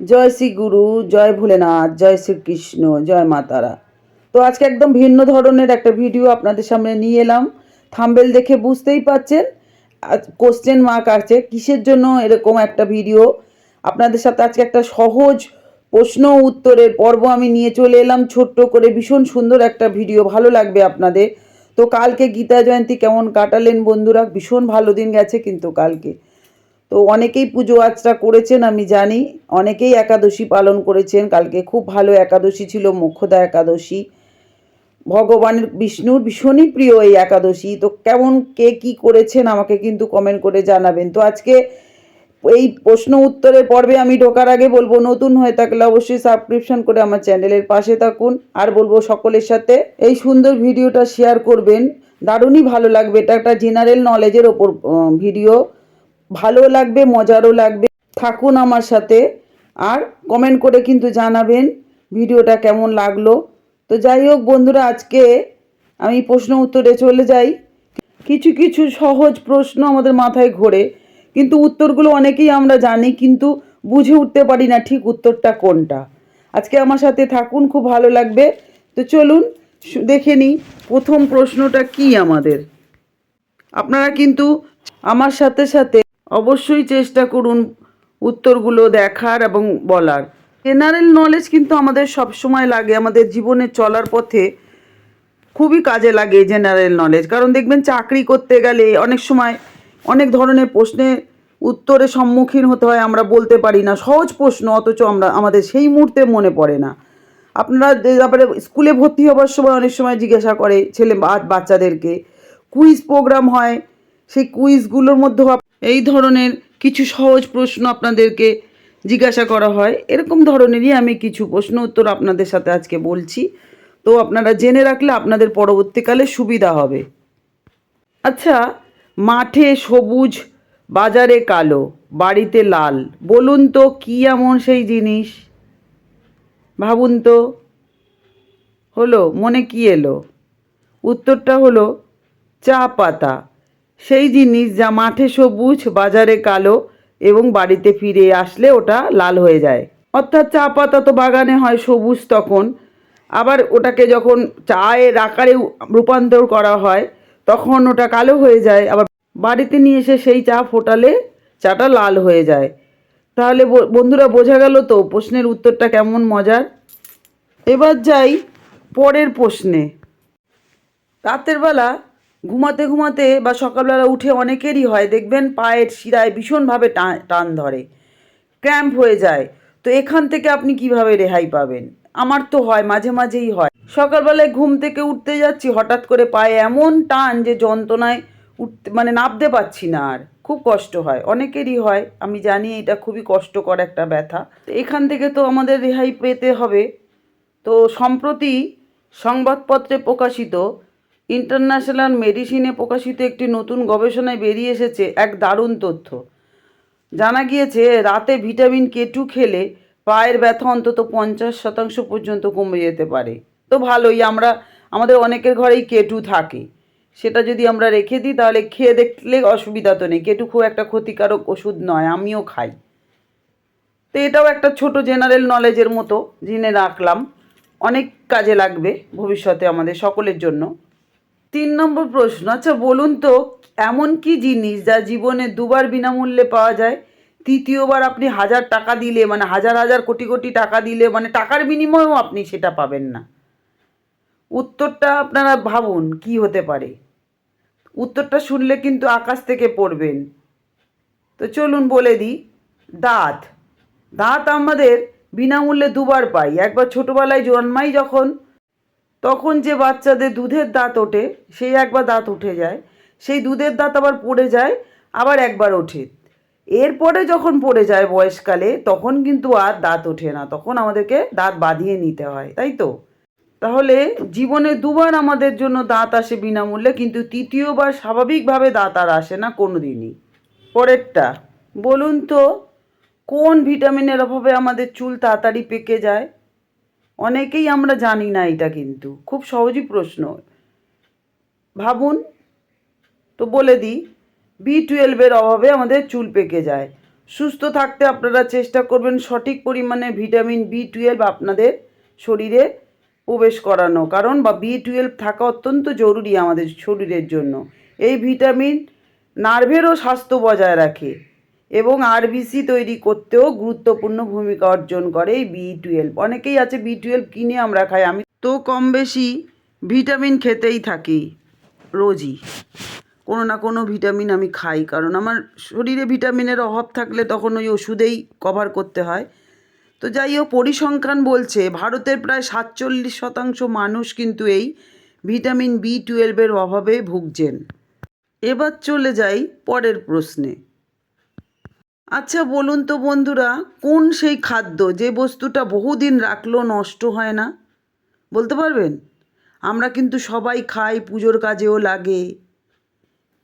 জয় শ্রী গুরু, জয় ভোলেনাথ, জয় শ্রীকৃষ্ণ, জয় মাতারা তো আজকে একদম ভিন্ন ধরনের একটা ভিডিও আপনাদের সামনে নিয়ে এলাম। থাম্বেল দেখে বুঝতেই পাচ্ছেন কোশ্চেন মার্ক আছে, কিসের জন্য এরকম একটা ভিডিও? আপনাদের সাথে আজকে একটা সহজ প্রশ্ন উত্তরের পর্ব আমি নিয়ে চলে এলাম, ছোট্ট করে ভীষণ সুন্দর একটা ভিডিও, ভালো লাগবে আপনাদের। তো কালকে গীতা জয়ন্তী কেমন কাটালেন বন্ধুরা? ভীষণ ভালো দিন গেছে কিন্তু কালকে। তো অনেকেই পুজো আচরা করেছেন, আমি জানি। অনেকেই একাদশী পালন করেছেন। কালকে খুব ভালো একাদশী ছিল মোক্ষদা একাদশী। ভগবানের, বিষ্ণুর ভীষণই প্রিয় এই একাদশী। তো কেমন, কে কি করেছেন আমাকে কিন্তু কমেন্ট করে জানাবেন। তো আজকে এই প্রশ্ন উত্তরের পর্বে আমি ঢোকার আগে বলব, নতুন হয়ে থাকলে অবশ্যই সাবস্ক্রিপশন করে আমার চ্যানেলের পাশে থাকুন। আর বলব সকলের সাথে এই সুন্দর ভিডিওটা শেয়ার করবেন। দারুণই ভালো লাগবে। এটা একটা জেনারেল নলেজের ওপর ভিডিও ভালো লাগবে, মজারও লাগবে। থাকুন আমার সাথে আর কমেন্ট করে কিন্তু জানাবেন ভিডিওটা কেমন লাগল। তো যাই হোক বন্ধুরা, আজকে আমি প্রশ্ন উত্তরে চলে যাই। কিছু কিছু সহজ প্রশ্ন আমাদের মাথায় ঘোরে। কিন্তু উত্তরগুলো অনেকেই আমরা জানি কিন্তু বুঝে উঠতে পারি না ঠিক উত্তরটা কোনটা। আজকে আমার সাথে থাকুন, খুব ভালো লাগবে। তো চলুন দেখে নিই প্রথম প্রশ্নটা কি আমাদের। আপনারা কিন্তু আমার সাথে সাথে অবশ্যই চেষ্টা করুন উত্তরগুলো দেখার এবং বলার। জেনারেল নলেজ কিন্তু আমাদের সব সময় লাগে, আমাদের জীবনে চলার পথে খুবই কাজে লাগে জেনারেল নলেজ কারণ দেখবেন চাকরি করতে গেলে অনেক সময় অনেক ধরনের প্রশ্নের উত্তরের সম্মুখীন হতে হয়, আমরা বলতে পারি না। সহজ প্রশ্ন অথচ আমরা, আমাদের সেই মুহূর্তে মনে পড়ে না। আপনারা তারপরে স্কুলে ভর্তি হবার সময় অনেক সময় জিজ্ঞাসা করে ছেলে বাচ্চাদেরকে। কুইজ প্রোগ্রাম হয়, সেই কুইজগুলোর মধ্যে এই ধরনের কিছু সহজ প্রশ্ন আপনাদেরকে জিজ্ঞাসা করা হয়। এরকম ধরনেরই আমি কিছু প্রশ্ন উত্তর আপনাদের সাথে আজকে বলছি। তো আপনারা জেনে রাখলে আপনাদের পরবর্তীকালে সুবিধা হবে। আচ্ছা মাঠে সবুজ, বাজারে কালো, বাড়িতে লাল, বলুন তো কী এমন সেই জিনিস? ভাবুন তো। হলো, মনে কি এলো? উত্তরটা হলো, চা পাতা। সেই জিনিস যা মাঠে সবুজ, বাজারে কালো এবং বাড়িতে ফিরে আসলে ওটা লাল হয়ে যায়। অর্থাৎ চা পাতা তো বাগানে হয় সবুজ তখন। আবার ওটাকে যখন চায়ের আকারে রূপান্তর করা হয়, তখন ওটা কালো হয়ে যায়। আবার বাড়িতে নিয়ে এসে সেই চা ফোটালে চাটা লাল হয়ে যায়। তাহলে বন্ধুরা, বোঝা গেল তো প্রশ্নের উত্তরটা কেমন মজার? এবার যাই পরের প্রশ্নে। রাতের বেলা ঘুমাতে ঘুমাতে বা সকালবেলা উঠে অনেকেরই হয়, দেখবেন পায়ের শিরায় ভীষণভাবে টান- টান ধরে, ক্র্যাম্প হয়ে যায়। তো এখান থেকে আপনি কীভাবে রেহাই পাবেন? আমার তো হয়, মাঝে মাঝেই হয়। সকালবেলায় ঘুম থেকে উঠতে যাচ্ছি, হঠাৎ করে পায়ে এমন টান যে যন্ত্রণায় উঠতে মানে নাবতে পারছি না আর। খুব কষ্ট হয়, অনেকেরই হয়, আমি জানি এটা খুবই কষ্টকর একটা ব্যথা। এখান থেকে তো আমাদের রেহাই পেতে হবে। তো সম্প্রতি সংবাদপত্রে প্রকাশিত ইন্টারন্যাশনাল মেডিসিনে প্রকাশিত একটি নতুন গবেষণায় বেরিয়ে এসেছে এক দারুণ তথ্য। জানা গিয়েছে, রাতে ভিটামিন কে টু খেলে পায়ের ব্যথা অন্তত পঞ্চাশ শতাংশ পর্যন্ত কমে যেতে পারে। তো ভালোই, আমরা, আমাদের অনেকের ঘরেই কেটু থাকে। সেটা যদি আমরা রেখে দিই, তাহলে খেয়ে দেখলে অসুবিধা তো নেই। কেটু খুব একটা ক্ষতিকারক ওষুধ নয়, আমিও খাই। তো এটাও একটা ছোট জেনারেল নলেজের মতো, জেনে রাখলাম। অনেক কাজে লাগবে ভবিষ্যতে আমাদের সকলের জন্য। তিন নম্বর প্রশ্ন। আচ্ছা বলুন তো, এমন কি জিনিস যা জীবনে দুবার বিনামূল্যে পাওয়া যায়? তৃতীয়বার আপনি হাজার টাকা দিলে মানে হাজার হাজার কোটি কোটি টাকা দিলে মানে টাকার বিনিময়েও আপনি সেটা পাবেন না। উত্তরটা আপনারা ভাবুন, কি হতে পারে? উত্তরটা শুনলে কিন্তু আকাশ থেকে পড়বেন। তো চলুন বলে দিই, দাঁত। দাঁত আমাদের বিনামূল্যে দুবার পাই। একবার ছোটোবেলায় জন্মাই যখন তখন যে বাচ্চাদের দুধের দাঁত ওঠে, সেই একবার দাঁত উঠে যায়, সেই দুধের দাঁত আবার পড়ে যায়, আবার একবার ওঠে। এরপরে যখন পড়ে যায় বয়সকালে, তখন কিন্তু আর দাঁত ওঠে না, তখন আমাদেরকে দাঁত বাঁধিয়ে নিতে হয়, তাই তো? তাহলে জীবনে দুবার আমাদের জন্য দাঁত আসে বিনামূল্যে, কিন্তু তৃতীয়বার স্বাভাবিকভাবে দাঁত আর আসে না কোনো দিনই পরেরটা, বলুন তো, কোন ভিটামিনের অভাবে আমাদের চুল তাড়াতাড়ি পেকে যায়? অনেকেই আমরা জানি না এটা কিন্তু। খুব সহজই প্রশ্ন। ভাবুন, তো বলে দিই বি টুয়েলভের অভাবে আমাদের চুল পেকে যায়। সুস্থ থাকতে আপনারা চেষ্টা করবেন সঠিক পরিমাণে ভিটামিন বি টুয়েলভ আপনাদের শরীরে প্রবেশ করানো। কারণ বা বি টুয়েলভ থাকা অত্যন্ত জরুরি আমাদের শরীরের জন্য। এই ভিটামিন নার্ভেরও স্বাস্থ্য বজায় রাখে। এবং আরবিসি তৈরি করতেও গুরুত্বপূর্ণ ভূমিকা অর্জন করে এই বি টুয়েলভ অনেকেই আছে বি টুয়েলভ কিনে আমরা খাই। আমি তো কম বেশি ভিটামিন খেতেই থাকি, রোজই। কোনো না কোনো ভিটামিন আমি খাই, কারণ আমার শরীরে ভিটামিনের অভাব থাকলে তখন ওই ওষুধেই কভার করতে হয়। তো যাই হোক, পরিসংখ্যান বলছে, ভারতের প্রায় সাতচল্লিশ শতাংশ মানুষ কিন্তু এই ভিটামিন বি টুয়েলভের অভাবে ভুগছেন। এবার চলে যাই পরের প্রশ্নে। আচ্ছা বলুন তো বন্ধুরা, কোন সেই খাদ্য যে বস্তুটা বহুদিন রাখলেও নষ্ট হয় না? বলতে পারবেন? আমরা কিন্তু সবাই খাই, পুজোর কাজেও লাগে।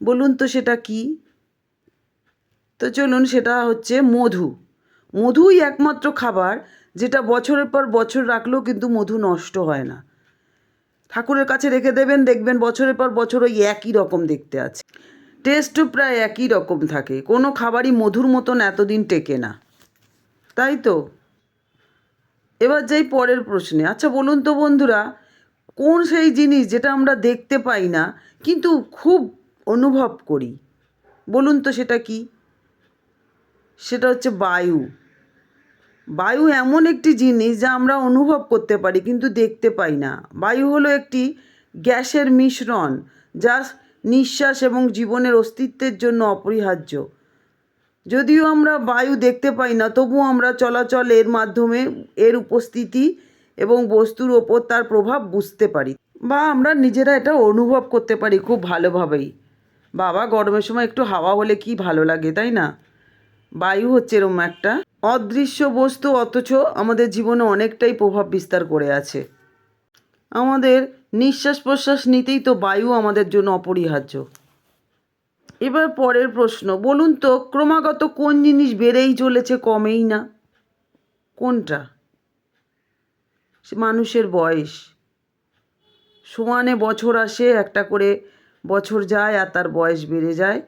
বলুন তো সেটা কি? তো চলুন, সেটা হচ্ছে মধু। মধুই একমাত্র খাবার যেটা বছরের পর বছর রাখলেও কিন্তু মধু নষ্ট হয় না। ঠাকুরের কাছে রেখে দেবেন, দেখবেন বছরের পর বছর ওই একই রকম দেখতে আছে। টেস্টও প্রায় একই রকম থাকে। কোনো খাবারই মধুর মতন এতদিন টেকে না। তাই তো? এবার যাই পরের প্রশ্নে। আচ্ছা বলুন তো বন্ধুরা, কোন সেই জিনিস যেটা আমরা দেখতে পাই না, কিন্তু খুব অনুভব করি? বলুন তো সেটা কি? সেটা হচ্ছে বায়ু। বায়ু এমন একটি জিনিস যা আমরা অনুভব করতে পারি, কিন্তু দেখতে পাই না। বায়ু হলো একটি গ্যাসের মিশ্রণ, যা নিঃশ্বাস এবং জীবনের অস্তিত্বের জন্য অপরিহার্য। যদিও আমরা বায়ু দেখতে পাই না, তবুও আমরা চলাচল এর মাধ্যমে এর উপস্থিতি এবং বস্তুর ওপর তার প্রভাব বুঝতে পারি বা আমরা নিজেরা এটা অনুভব করতে পারি খুব ভালোভাবেই। বাবা, গরমের সময় একটু হাওয়া হলে কি ভালো লাগে, তাই না? বায়ু হচ্ছে এরকম একটা অদৃশ্য বস্তু, অথচ আমাদের জীবনে অনেকটাই প্রভাব বিস্তার করে আছে। আমাদের নিঃশ্বাস প্রশ্বাস নিতেই তো বায়ু আমাদের জন্য অপরিহার্য। এবার পরের প্রশ্ন, বলুন তো, ক্রমাগত কোন জিনিস বেড়েই চলেছে, কমেই না? কোনটা? মানুষের বয়স। সমানে বছর আসে, একটা করে বছর যায় আর তার বয়স বেড়ে যায়।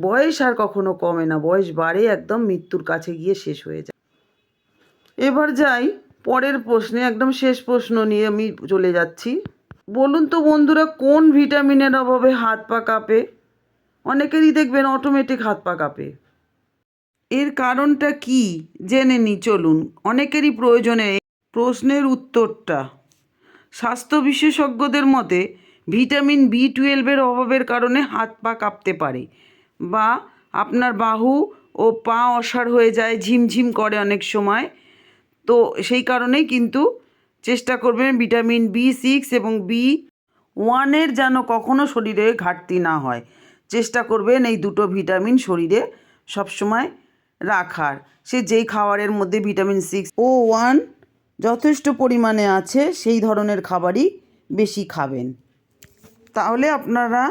বয়স আর কখনো কমে না, বয়স বাড়ে, একদম মৃত্যুর কাছে গিয়ে শেষ হয়ে যায়। এবার যাই পরের প্রশ্নে, একদম শেষ প্রশ্ন নিয়ে আমি চলে যাচ্ছি। বলুন তো বন্ধুরা, কোন ভিটামিনের অভাবে হাত পা কাঁপে? অনেকেরই দেখবেন অটোমেটিক হাত পা কাঁপে। এর কারণটা কি? জেনে নি, চলুন। অনেকেরই প্রয়োজনে প্রশ্নের উত্তরটা। স্বাস্থ্য বিশেষজ্ঞদের মতে, ভিটামিন বি টুয়েলভের অভাবের কারণে হাত পা কাঁপতে পারে বা আপনার বাহু ও পা অসাড় হয়ে যায়, ঝিমঝিম করে অনেক সময়। তো সেই কারণেই কিন্তু চেষ্টা করবেন ভিটামিন বি সিক্স এবং বি ওয়ানের যেন কখনও শরীরে ঘাটতি না হয়। চেষ্টা করবেন এই দুটো ভিটামিন শরীরে সবসময় রাখার। সে যেই খাবারের মধ্যে ভিটামিন সিক্স ও ওয়ান যথেষ্ট পরিমাণে আছে, সেই ধরনের খাবারই বেশি খাবেন। তাহলে আপনারা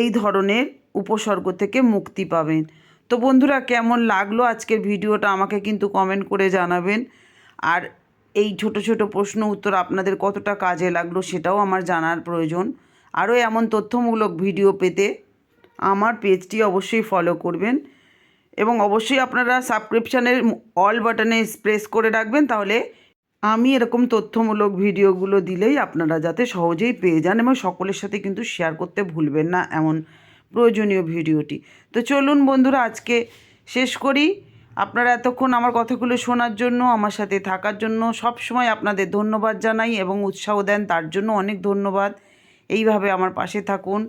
এই ধরনের উপসর্গ থেকে মুক্তি পাবেন। তো বন্ধুরা, কেমন লাগল আজকের ভিডিওটা আমাকে কিন্তু কমেন্ট করে জানাবেন। আর এই ছোট ছোট প্রশ্ন উত্তর আপনাদের কতটা কাজে লাগল সেটাও আমার জানার প্রয়োজন। আরও এমন তথ্যমূলক ভিডিও পেতে আমার পেজটি অবশ্যই ফলো করবেন এবং অবশ্যই আপনারা সাবস্ক্রিপশানের অল বাটনে প্রেস করে রাখবেন তাহলে আমি এরকম তথ্যমূলক ভিডিওগুলো দিলেই আপনারা যাতে সহজেই পেয়ে যান এবং সকলের সাথে কিন্তু শেয়ার করতে ভুলবেন না এমন প্রয়োজনীয় ভিডিওটি। তো চলুন বন্ধুরা, আজকে শেষ করি। আপনারা এতক্ষণ আমার কথাগুলো শোনার জন্য, আমার সাথে থাকার জন্য সব সময় আপনাদের ধন্যবাদ জানাই এবং উৎসাহ দেন। তার জন্য অনেক ধন্যবাদ। এইভাবে আমার পাশে থাকুন।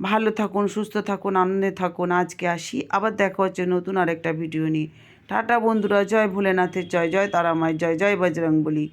ভালো থাকুন, সুস্থ থাকুন, আনন্দে থাকুন। আজকে আসি। আবার দেখা হচ্ছে নতুন আরেকটা ভিডিও নিয়ে। টাটা বন্ধুরা, জয় ভোলেনাথের জয় জয় তারামায়ের জয় জয় বজরং বলি